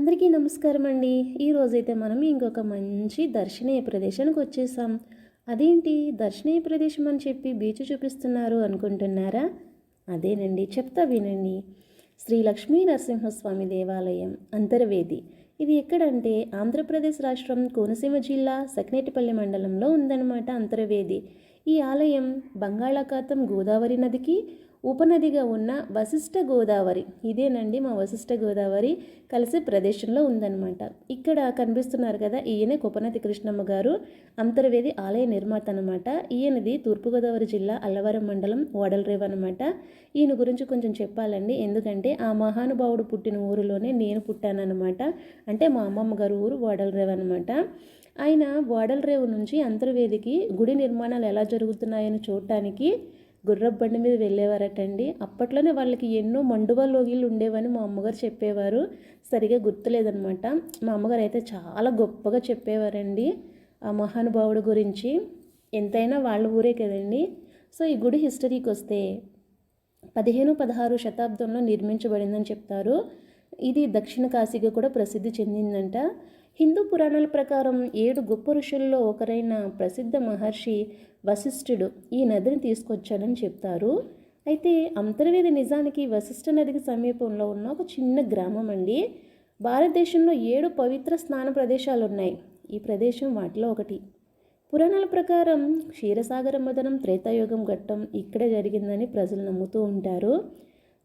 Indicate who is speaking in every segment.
Speaker 1: అందరికీ నమస్కారం అండి. ఈరోజైతే మనం ఇంకొక మంచి దర్శనీయ ప్రదేశానికి వచ్చేసాం. అదేంటి? దర్శనీయ ప్రదేశం అని చెప్పి బీచ్ చూపిస్తున్నారు అనుకుంటున్నారా? అదేనండి. చెప్తా వినండి. శ్రీ లక్ష్మీ నరసింహస్వామి దేవాలయం అంతర్వేది. ఇది ఎక్కడంటే ఆంధ్రప్రదేశ్ రాష్ట్రం కోనసీమ జిల్లా సకినేటిపల్లి మండలంలో ఉందన్నమాట అంతర్వేది. ఈ ఆలయం బంగాళాఖాతం గోదావరి నదికి ఉపనదిగా ఉన్న వశిష్ఠ గోదావరి ఇదేనండి మా వశిష్ఠ గోదావరి కలిసే ప్రదేశంలో ఉందన్నమాట. ఇక్కడ కనిపిస్తున్నారు కదా ఈయన కుపనతి కృష్ణమ్మ గారు అంతర్వేది ఆలయ నిర్మాత అనమాట ఈయనది తూర్పుగోదావరి జిల్లా అల్లవరం మండలం ఓడలరేవ్ అనమాట ఈయన గురించి కొంచెం చెప్పాలండి. ఎందుకంటే ఆ మహానుభావుడు పుట్టిన ఊరిలోనే నేను పుట్టానన్నమాట. అంటే మా అమ్మమ్మ గారు ఊరు ఓడలరేవ్ అనమాట ఆయన ఓడలరేవు నుంచి అంతర్వేదికి గుడి నిర్మాణాలు ఎలా జరుగుతున్నాయని చూడటానికి గుర్రపు బండి మీద వెళ్ళేవారటండి. అప్పట్లోనే వాళ్ళకి ఎన్నో మండువా లోగిలు ఉండేవని మా అమ్మగారు చెప్పేవారు. సరిగా గుర్తులేదనమాట మా అమ్మగారు అయితే చాలా గొప్పగా చెప్పేవారండి ఆ మహానుభావుడు గురించి. ఎంతైనా వాళ్ళ ఊరే కదండి. సో ఈ గుడి హిస్టరీకి వస్తే పదిహేను పదహారు శతాబ్దంలో నిర్మించబడిందని చెప్తారు. ఇది దక్షిణ కాశీగా కూడా ప్రసిద్ధి చెందిందంట. హిందూ పురాణాల ప్రకారం ఏడు గొప్ప ఋషుల్లో ఒకరైన ప్రసిద్ధ మహర్షి వశిష్ఠుడు ఈ నదిని తీసుకొచ్చాడని చెప్తారు. అయితే అంతర్వేది నిజానికి వశిష్ఠ నదికి సమీపంలో ఉన్న ఒక చిన్న గ్రామం అండి. భారతదేశంలో ఏడు పవిత్ర స్నాన ప్రదేశాలు ఉన్నాయి. ఈ ప్రదేశం వాటిలో ఒకటి. పురాణాల ప్రకారం క్షీరసాగర మదనం త్రేతాయుగం ఘట్టం ఇక్కడే జరిగిందని ప్రజలు నమ్ముతూ ఉంటారు.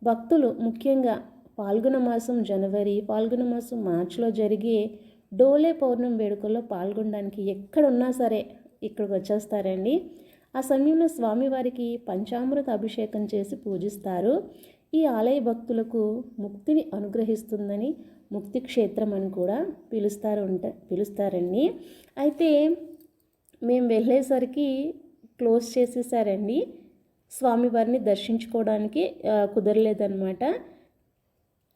Speaker 1: భక్తులు ముఖ్యంగా పాల్గొన మాసం జనవరి పాల్గొన మాసం మార్చిలో జరిగే డోలే పౌర్ణమి వేడుకల్లో పాల్గొనడానికి ఎక్కడున్నా సరే ఇక్కడికి వచ్చేస్తారండి. ఆ సమయంలో స్వామివారికి పంచామృత అభిషేకం చేసి పూజిస్తారు. ఈ ఆలయ భక్తులకు ముక్తిని అనుగ్రహిస్తుందని ముక్తి క్షేత్రం అని కూడా పిలుస్తారు ఉంట పిలుస్తారండి. అయితే మేము వెళ్ళేసరికి క్లోజ్ చేసేసారండి. స్వామివారిని దర్శించుకోవడానికి కుదరలేదన్నమాట.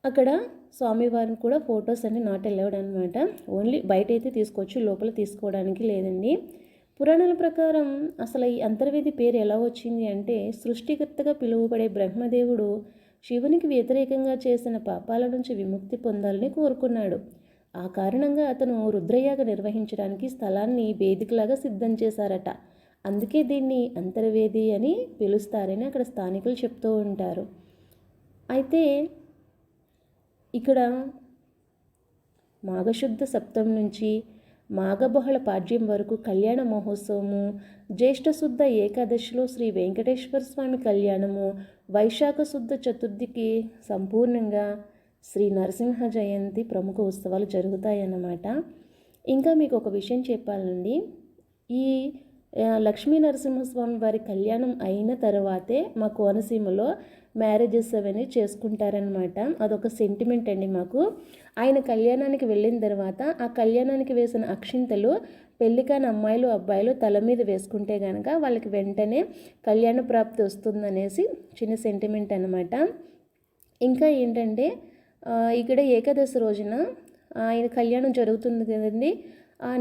Speaker 1: అక్కడ స్వామివారిని కూడా ఫొటోస్ అన్ని నాట్ వెళ్ళాడు అనమాట ఓన్లీ బయట అయితే తీసుకోవచ్చు లోపల తీసుకోవడానికి లేదండి. పురాణాల ప్రకారం అసలు ఈ అంతర్వేది పేరు ఎలా వచ్చింది అంటే సృష్టికర్తగా పిలువబడే బ్రహ్మదేవుడు శివునికి వ్యతిరేకంగా చేసిన పాపాల నుంచి విముక్తి పొందాలని కోరుకున్నాడు. ఆ కారణంగా అతను రుద్రయాగ నిర్వహించడానికి స్థలాన్ని వేదికలాగా సిద్ధం చేశారట. అందుకే దీన్ని అంతర్వేది అని పిలుస్తారని అక్కడ స్థానికులు చెప్తూ ఉంటారు. అయితే ఇక్కడ మాఘశుద్ధ సప్తం నుంచి మాఘబహుళ పాడ్యం వరకు కళ్యాణ మహోత్సవము జ్యేష్ఠశుద్ధ ఏకాదశిలో శ్రీ వెంకటేశ్వర స్వామి కళ్యాణము వైశాఖ శుద్ధ చతుర్థికి సంపూర్ణంగా శ్రీ నరసింహ జయంతి ప్రముఖ ఉత్సవాలు జరుగుతాయన్నమాట. ఇంకా మీకు ఒక విషయం చెప్పాలండి. ఈ లక్ష్మీ నరసింహస్వామి వారి కళ్యాణం అయిన తర్వాతే మా కోనసీమలో మ్యారేజెస్ అవన్నీ చేసుకుంటారనమాట అదొక సెంటిమెంట్ అండి మాకు. ఆయన కళ్యాణానికి వెళ్ళిన తర్వాత ఆ కళ్యాణానికి వేసిన అక్షింతలు పెళ్ళికాని అమ్మాయిలు అబ్బాయిలు తల మీద వేసుకుంటే కనుక వాళ్ళకి వెంటనే కళ్యాణ ప్రాప్తి వస్తుందనేసి చిన్న సెంటిమెంట్ అనమాట ఇంకా ఏంటంటే ఇక్కడ ఏకాదశి రోజున ఆయన కళ్యాణం జరుగుతుంది కదండి.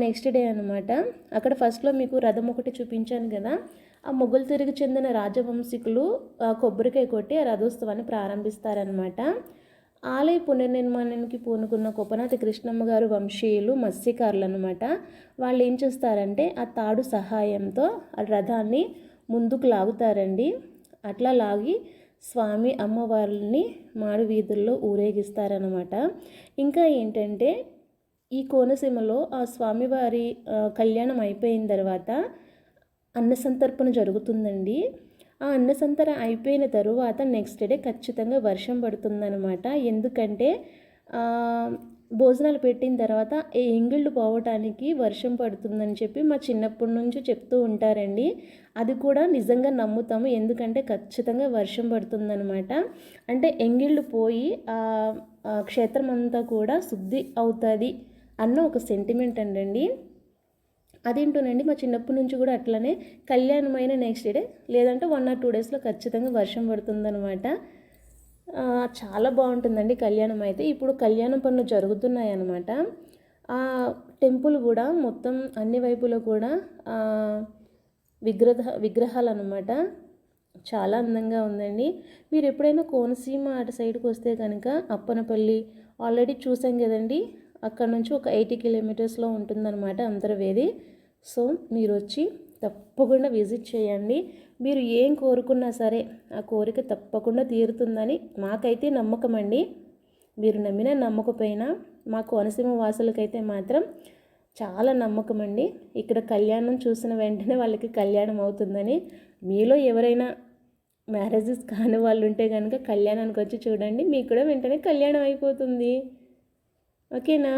Speaker 1: నెక్స్ట్ డే అనమాట అక్కడ ఫస్ట్లో మీకు రథం ఒకటి చూపించాను కదా. ఆ మొగ్గులు తిరిగి చెందిన రాజవంశీకులు కొబ్బరికాయ కొట్టి ఆ రథోత్సవాన్ని ప్రారంభిస్తారనమాట ఆలయ పునర్నిర్మాణానికి పూనుకున్న కొప్పనాతి కృష్ణమ్మ గారు వంశీయులు మత్స్యకారులు అనమాట వాళ్ళు ఏం చేస్తారంటే ఆ తాడు సహాయంతో ఆ రథాన్ని ముందుకు లాగుతారండి. అట్లా లాగి స్వామి అమ్మవారిని మాడు వీధుల్లో ఊరేగిస్తారనమాట ఇంకా ఏంటంటే ఈ కోనసీమలో ఆ స్వామివారి కళ్యాణం అయిపోయిన తర్వాత అన్నసంతర్పణ జరుగుతుందండి. ఆ అన్నసంతర అయిపోయిన తరువాత నెక్స్ట్ డే ఖచ్చితంగా వర్షం పడుతుందన్నమాట. ఎందుకంటే భోజనాలు పెట్టిన తర్వాత ఈ ఎంగిళ్ళు పోవటానికి వర్షం పడుతుందని చెప్పి మా చిన్నప్పటి నుంచి చెప్తూ ఉంటారండి. అది కూడా నిజంగా నమ్ముతాము. ఎందుకంటే ఖచ్చితంగా వర్షం పడుతుందన్నమాట. అంటే ఎంగిళ్ళు పోయి ఆ క్షేత్రం అంతా కూడా శుద్ధి అవుతుంది. అన్న ఒక సెంటిమెంట్ అండి అదేంటోనండి మా చిన్నప్పటి నుంచి కూడా అట్లనే కళ్యాణమైన నెక్స్ట్ డే లేదంటే వన్ ఆర్ టూ డేస్లో ఖచ్చితంగా వర్షం పడుతుందనమాట చాలా బాగుంటుందండి కళ్యాణం అయితే. ఇప్పుడు కళ్యాణం పనులు జరుగుతున్నాయి అన్నమాట ఆ టెంపుల్ కూడా మొత్తం అన్ని వైపులో కూడా విగ్రహ విగ్రహాలు అనమాట చాలా అందంగా ఉందండి. మీరు ఎప్పుడైనా కోనసీమ అటు సైడ్కి వస్తే కనుక అప్పనపల్లి ఆల్రెడీ చూసాం కదండి అక్కడ నుంచి ఒక ఎయిటీ కిలోమీటర్స్లో ఉంటుందన్నమాట అంతర్వేది. సో మీరు వచ్చి తప్పకుండా విజిట్ చేయండి. మీరు ఏం కోరుకున్నా సరే ఆ కోరిక తప్పకుండా తీరుతుందని మాకైతే నమ్మకం అండి. మీరు నమ్మిన నమ్మకపోయినా మా కోనసీమ వాసులకైతే మాత్రం చాలా నమ్మకం అండి. ఇక్కడ కళ్యాణం చూసిన వెంటనే వాళ్ళకి కళ్యాణం అవుతుందని. మీలో ఎవరైనా మ్యారేజెస్ కాని వాళ్ళు ఉంటే కనుక కళ్యాణానికి వచ్చి చూడండి. మీకు కూడా వెంటనే కళ్యాణం అయిపోతుంది. ஓகேண்ணா